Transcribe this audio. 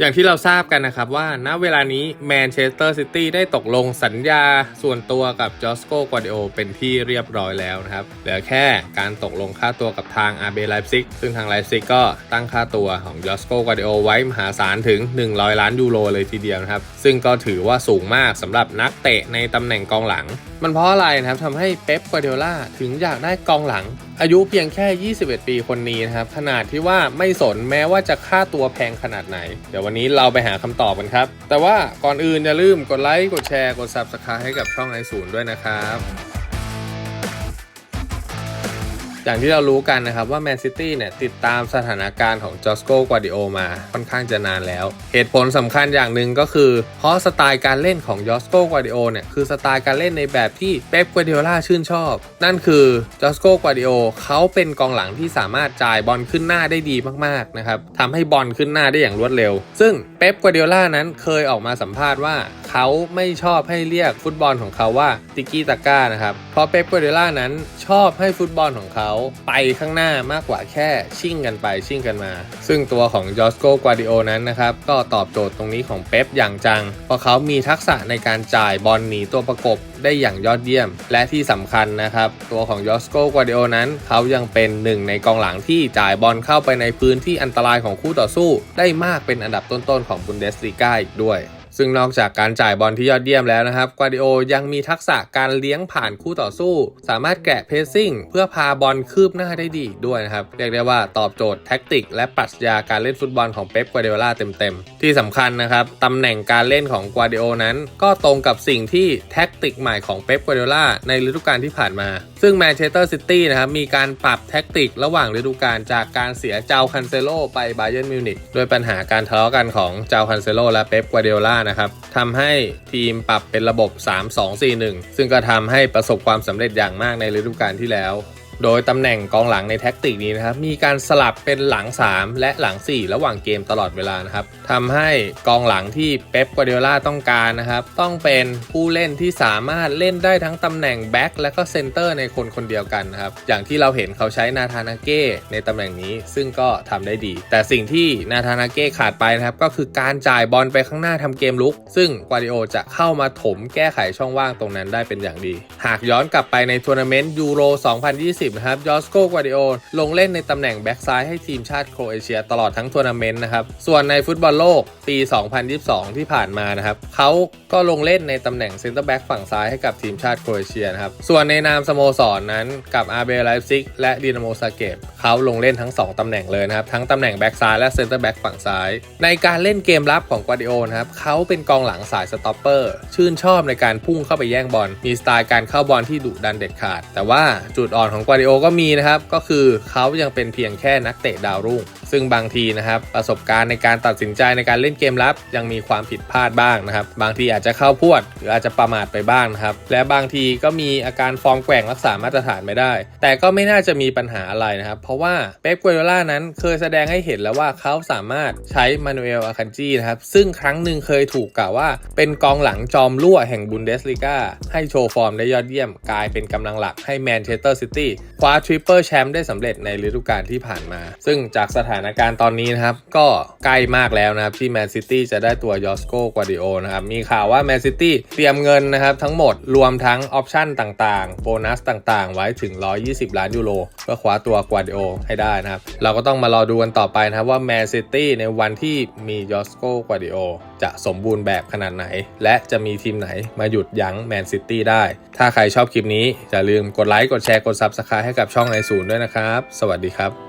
อย่างที่เราทราบกันนะครับว่าณเวลานี้แมนเชสเตอร์ซิตี้ได้ตกลงสัญญาส่วนตัวกับจอสโกกวาดิโอเป็นที่เรียบร้อยแล้วนะครับ เหลือแค่การตกลงค่าตัวกับทางอาเบไลฟ์ซิกซึ่งทางไลฟ์ซิกก็ตั้งค่าตัวของจอสโกกวาดิโอไว้มหาศาลถึง 100 ล้านยูโรเลยทีเดียวนะครับ ซึ่งก็ถือว่าสูงมากสำหรับนักเตะในตำแหน่งกองหลัง มันเพราะอะไรนะครับทำให้เป๊ปกวาดิโอลาถึงอยากได้กองหลัง อายุเพียงแค่ 21 ปีคนนี้นะครับ ขนาดที่ว่าไม่สนแม้ว่าจะค่าตัวแพงขนาดไหน เดี๋ยววันนี้เราไปหาคำตอบกันครับ แต่ว่าก่อนอื่นอย่าลืมกดไลค์กดแชร์กด Subscribe ให้กับช่องไอศูนย์ด้วยนะครับ อย่างที่เรารู้กันนะครับว่าแมนซิตี้เนี่ยติดตามสถานการณ์ของจอสโกกวาดิโอมาค่อนข้างจะนานแล้ว เหตุผลสำคัญอย่างหนึ่งก็คือ เพราะสไตล์การเล่นของจอสโกกวาดิโอเนี่ยคือสไตล์การเล่นในแบบที่เป๊ปกวาดิโอลาชื่นชอบ นั่นคือจอสโกกวาดิโอเขาเป็นกองหลังที่สามารถจ่ายบอลขึ้นหน้าได้ดีมากๆนะครับทำให้บอลขึ้นหน้าได้อย่างรวดเร็ว ซึ่งเป๊ปกวาดิโอลานั้นเคยออกมาสัมภาษณ์ว่า เขาไม่ชอบให้เรียกฟุตบอลของเขาว่าติกี้ตาก้านะครับ เพราะเป๊ปกวาร์ดิล่านั้นชอบให้ฟุตบอลของเขาไปข้างหน้ามากกว่าแค่ชิ่งกันไปชิ่งกันมา ซึ่งตัวของจอสโกกวาดิโอนั้นนะครับ ก็ตอบโจทย์ตรงนี้ของเป๊ปอย่างจัง เพราะเขามีทักษะในการจ่ายบอลหนีตัวประกบได้อย่างยอดเยี่ยม และที่สำคัญนะครับ ตัวของจอสโกกวาดิโอนั้นเขายังเป็นหนึ่งในกองหลังที่จ่ายบอลเข้าไปในพื้นที่อันตรายของคู่ต่อสู้ ได้มากเป็นอันดับต้นๆของบุนเดสลีกาอีกด้วย ซึ่งนอกจากการจ่ายบอลที่ยอดเยี่ยมแล้วนะครับกวาดิโอยังมีทักษะการเลี้ยงผ่านคู่ต่อสู้ สามารถแกะเพซซิ่ง เพื่อพาบอลคืบหน้าได้ดีด้วยนะครับ เรียกได้ว่าตอบโจทย์แท็กติก และปรัชญาการเล่นฟุตบอลของเป๊ปกวาดิโอลาเต็มๆ ที่สำคัญนะครับตำแหน่งการเล่นของกวาดิโอนั้น ก็ตรงกับสิ่งที่แท็กติกใหม่ของเป๊ปกวาดิโอลาในฤดูกาลที่ผ่านมา ซึ่งแมนเชสเตอร์ซิตี้นะครับมีการปรับแท็กติกระหว่างฤดูกาลจากการเสียเจ้าคันเซโลไปบาเยิร์นมิวนิกโดยปัญหาการทะเลาะกันของเจ้าคันเซโลและเป๊ปกวาดิโอลานะครับทำให้ทีมปรับเป็นระบบ 3-2-4-1 ซึ่งก็ทำให้ประสบความสำเร็จอย่างมากในฤดูกาลที่แล้ว โดยตำแหน่งกองหลังในแท็กติกนี้นะครับมีการสลับเป็นหลัง 3 และหลัง 4 ระหว่างเกมตลอดเวลานะครับทำให้กองหลังที่เป๊ปกวาดิโอลาต้องการนะครับต้องเป็นผู้เล่นที่สามารถเล่นได้ทั้งตำแหน่งแบ็กและก็เซนเตอร์ในคนคนเดียวกันนะครับอย่างที่เราเห็นเขาใช้นาธานาเก้ในตำแหน่งนี้ซึ่งก็ทำได้ดี แต่สิ่งที่นาธานาเก้ขาดไปนะครับก็คือการจ่ายบอลไปข้างหน้าทำเกมลุก ซึ่งกวาดิโอจะเข้ามาถมแก้ไขช่องว่างตรงนั้นได้เป็นอย่างดี หากย้อนกลับไปในทัวร์นาเมนต์ยูโร 2020นะครับยอสโกกวาดิโอลงเล่นในตำแหน่งแบ็กซ้ายให้ทีมชาติโครเอเชียตลอดทั้งทัวร์นาเมนต์นะครับ ส่วนในฟุตบอลโลกปี 2022 ที่ผ่านมานะครับเขาก็ลงเล่นในตำแหน่งเซนเตอร์แบ็กฝั่งซ้ายให้กับทีมชาติโครเอเชียนะครับ ส่วนในนามสโมสรนนั้นกับอาเบไลฟ์ซิกและดินาโมซาเกตเขาลงเล่นทั้ง 2ตำแหน่งเลยนะครับ ทั้งตำแหน่งแบ็กซ้ายและเซนเตอร์แบ็กฝั่งซ้าย ในการเล่นเกมรับของกวาดิโอนะครับเขาเป็นกองหลังสายสต็อปเปอร์ชื่นชอบในการพุ่งเข้าไปแย่งบอลมีสไตล์การเข้าบอลที่ดุดันเด็ดขาด แต่ว่าจุดอ่อนของกวาริโอก็มีนะครับ ก็คือเขายังเป็นเพียงแค่นักเตะดาวรุ่งซึ่งบางทีนะครับประสบการณ์ในการตัดสินใจในการเล่นเกมรับ ยังมีความผิดพลาดบ้างนะครับ บางทีอาจจะเข้าพวด หรืออาจจะประมาทไปบ้างนะครับ และบางทีก็มีอาการฟอร์มแกว่งรักษามาตรฐานไม่ได้ แต่ก็ไม่น่าจะมีปัญหาอะไรนะครับ เพราะว่าเป๊ปกัวโยล่านั้นเคยแสดงให้เห็นแล้วว่าเขาสามารถใช้มานูเอลอาคันจีนะครับซึ่งครั้งหนึ่งเคยถูกกล่าวว่า เป็นกองหลังจอมรั่วแห่งบุนเดสลีกาให้โชว์ฟอร์มได้ยอดเยี่ยมกลายเป็นกำลังหลักให้แมนเชสเตอร์ซิตี้คว้าทริปเปิลแชมป์ได้สำเร็จในฤดูกาลที่ผ่านมา ซึ่งจากสถานานการณ์ตอนนี้นะครับ ก็ใกล้มากแล้วนะครับ ที่แมนซิตี้จะได้ตัวยอสโกกวาดิโอนะครับ มีข่าวว่าแมนซิตี้เตรียมเงินนะครับ ทั้งหมดรวมทั้งออปชั่นต่างๆ โบนัสต่างๆ ไว้ถึง 120 ล้านยูโรเพื่อคว้าตัวกวาดิโอให้ได้นะครับ เราก็ต้องมารอดูกันต่อไปนะครับว่าแมนซิตี้ในวันที่มียอสโกกวาดิโอจะสมบูรณ์แบบขนาดไหน และจะมีทีมไหนมาหยุดยั้งแมนซิตี้ได้ ถ้าใครชอบคลิปนี้อย่าลืมกดไลค์กดแชร์กด Subscribe ให้กับช่องไอศูนย์ด้วยนะครับ สวัสดีครับ